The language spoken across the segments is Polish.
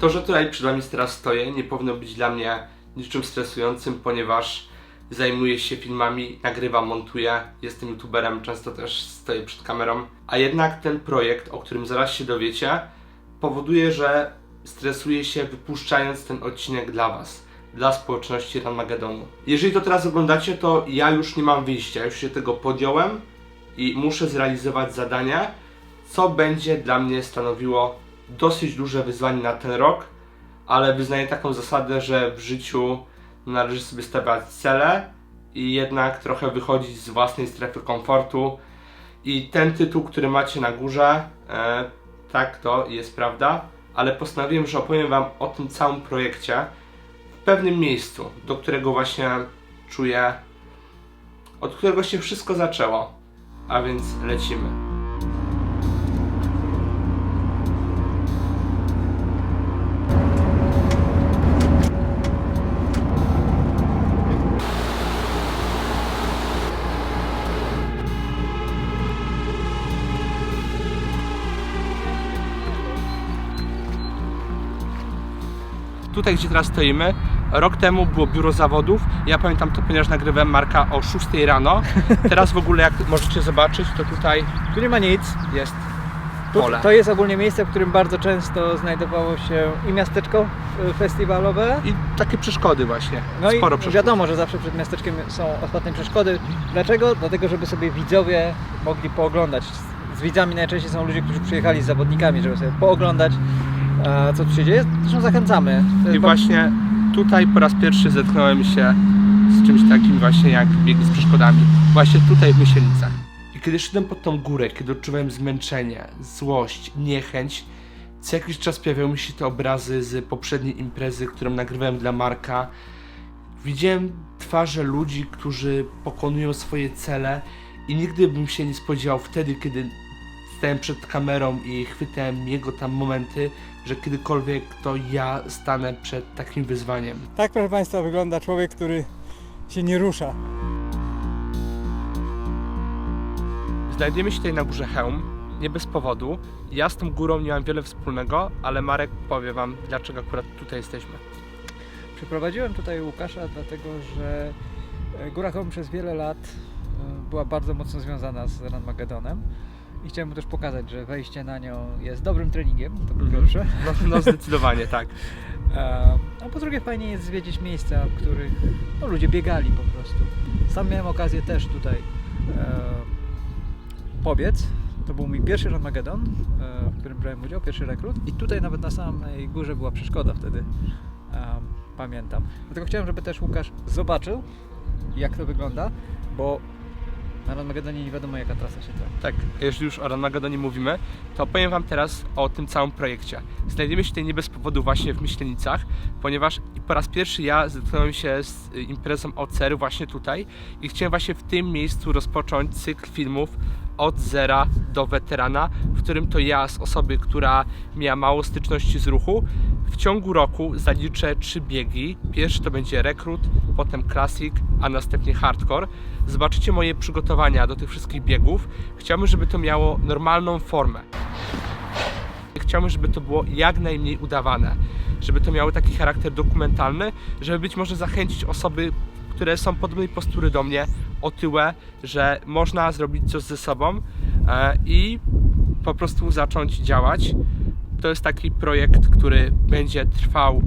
To, że tutaj przed Wami teraz stoję, nie powinno być dla mnie niczym stresującym, ponieważ zajmuję się filmami, nagrywam, montuję, jestem youtuberem, często też stoję przed kamerą. A jednak ten projekt, o którym zaraz się dowiecie, powoduje, że stresuję się wypuszczając ten odcinek dla Was, dla społeczności Ranmagedonu. Jeżeli to teraz oglądacie, to ja już nie mam wyjścia, już się tego podjąłem i muszę zrealizować zadanie, co będzie dla mnie stanowiło dosyć duże wyzwanie na ten rok, ale wyznaję taką zasadę, że w życiu należy sobie stawiać cele i jednak trochę wychodzić z własnej strefy komfortu. I ten tytuł, który macie na górze, e, tak to jest prawda, ale postanowiłem, że opowiem Wam o tym całym projekcie w pewnym miejscu, do którego właśnie czuję, od którego się wszystko zaczęło. A więc lecimy. Tutaj, gdzie teraz stoimy, rok temu było biuro zawodów. Ja pamiętam to, ponieważ nagrywałem Marka o 6 rano. Teraz w ogóle, jak możecie zobaczyć, to tutaj Tu nie ma nic. jest Tu, pole. to jest ogólnie miejsce, w którym bardzo często znajdowało się i miasteczko y, festiwalowe. I takie przeszkody właśnie. No Sporo i przeszkód. wiadomo, że zawsze przed miasteczkiem są ostatnie przeszkody. Dlaczego? Dlatego, żeby sobie widzowie mogli pooglądać. Z widzami najczęściej są ludzie, którzy przyjechali z zawodnikami, żeby sobie pooglądać, e, co tu się dzieje. Zresztą zachęcamy. To I jest właśnie tutaj po raz pierwszy zetknąłem się z czymś takim właśnie jak biegi z przeszkodami. Właśnie tutaj w Myślenicach. I kiedy szedłem pod tą górę, kiedy odczuwałem zmęczenie, złość, niechęć, co jakiś czas pojawiały mi się te obrazy z poprzedniej imprezy, którą nagrywałem dla Marka. Widziałem twarze ludzi, którzy pokonują swoje cele i nigdy bym się nie spodziewał wtedy, kiedy stałem przed kamerą i chwytałem jego tam momenty, że kiedykolwiek to ja stanę przed takim wyzwaniem. Tak, proszę Państwa, wygląda człowiek, który się nie rusza. Znajdujemy się tutaj na górze Chełm, nie bez powodu. Ja z tą górą nie mam wiele wspólnego, ale Marek powie Wam, dlaczego akurat tutaj jesteśmy. Przyprowadziłem tutaj Łukasza, dlatego że e, Góra Home przez wiele lat e, była bardzo mocno związana z Ranmagedonem i chciałem mu też pokazać, że wejście na nią jest dobrym treningiem, to po Mhm. pierwsze. No, no zdecydowanie tak. A po drugie fajnie jest zwiedzić miejsca, w których no, ludzie biegali po prostu. Sam miałem okazję też tutaj e, pobiec. To był mój pierwszy Ranmagedon, e, w którym brałem udział, pierwszy rekrut. I tutaj nawet na samej górze była przeszkoda wtedy. E, pamiętam. Dlatego chciałem, żeby też Łukasz zobaczył, jak to wygląda, bo na Ranmagedonie nie wiadomo, jaka trasa się trafi. Tak, jeżeli już o Ranmagedonie mówimy, to opowiem Wam teraz o tym całym projekcie. Znajdujemy się tutaj nie bez powodu właśnie w Myślenicach, ponieważ po raz pierwszy ja zetknąłem się z y, imprezą OCR właśnie tutaj i chciałem właśnie w tym miejscu rozpocząć cykl filmów od zera do weterana, w którym to ja z osoby, która miała mało styczności z ruchu, w ciągu roku zaliczę trzy biegi. Pierwszy to będzie rekrut, potem classic, a następnie hardcore. Zobaczycie moje przygotowania do tych wszystkich biegów. Chciałbym, żeby to miało normalną formę. Chciałbym, żeby to było jak najmniej udawane, żeby to miało taki charakter dokumentalny, żeby być może zachęcić osoby, które są podobnej postury do mnie, otyłe, że można zrobić coś ze sobą e, i po prostu zacząć działać. To jest taki projekt, który będzie trwał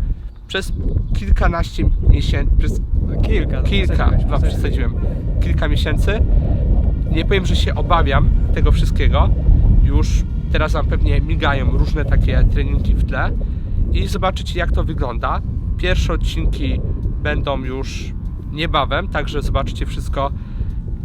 przez kilkanaście miesięcy, przez kilka. no, kilka, no, przesadziłem, kilka miesięcy. Nie powiem, że się obawiam tego wszystkiego. Już teraz Wam pewnie migają różne takie treningi w tle i zobaczycie jak to wygląda. Pierwsze odcinki będą już niebawem, także zobaczycie wszystko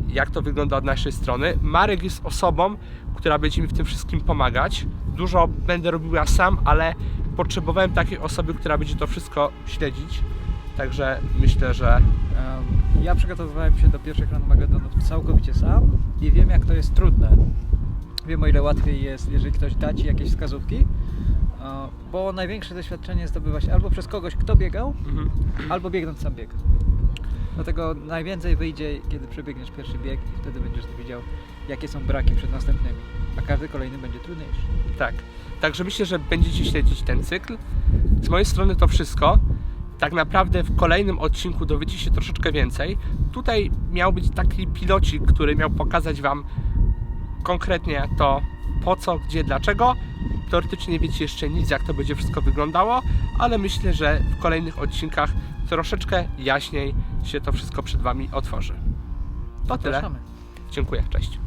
jak to wygląda od naszej strony. Marek jest osobą, która będzie mi w tym wszystkim pomagać. Dużo będę robił ja sam, ale potrzebowałem takiej osoby, która będzie to wszystko śledzić. Także myślę, że Ja przygotowywałem się do pierwszych Ranmagedonów całkowicie sam i wiem jak to jest trudne. Wiem o ile łatwiej jest, jeżeli ktoś da Ci jakieś wskazówki, e, bo największe doświadczenie zdobywać albo przez kogoś, kto biegał, mhm. albo biegnąc sam bieg. Dlatego najwięcej wyjdzie, kiedy przebiegniesz pierwszy bieg i wtedy będziesz widział, jakie są braki przed następnymi. a każdy kolejny będzie trudniejszy. Tak. Także myślę, że będziecie śledzić ten cykl. Z mojej strony to wszystko. Tak naprawdę w kolejnym odcinku dowiecie się troszeczkę więcej. Tutaj miał być taki pilocik, który miał pokazać Wam konkretnie to po co, gdzie, dlaczego. Teoretycznie nie wiecie jeszcze nic, jak to będzie wszystko wyglądało, ale myślę, że w kolejnych odcinkach troszeczkę jaśniej się to wszystko przed Wami otworzy. To tyle. Zapraszamy. Dziękuję, cześć.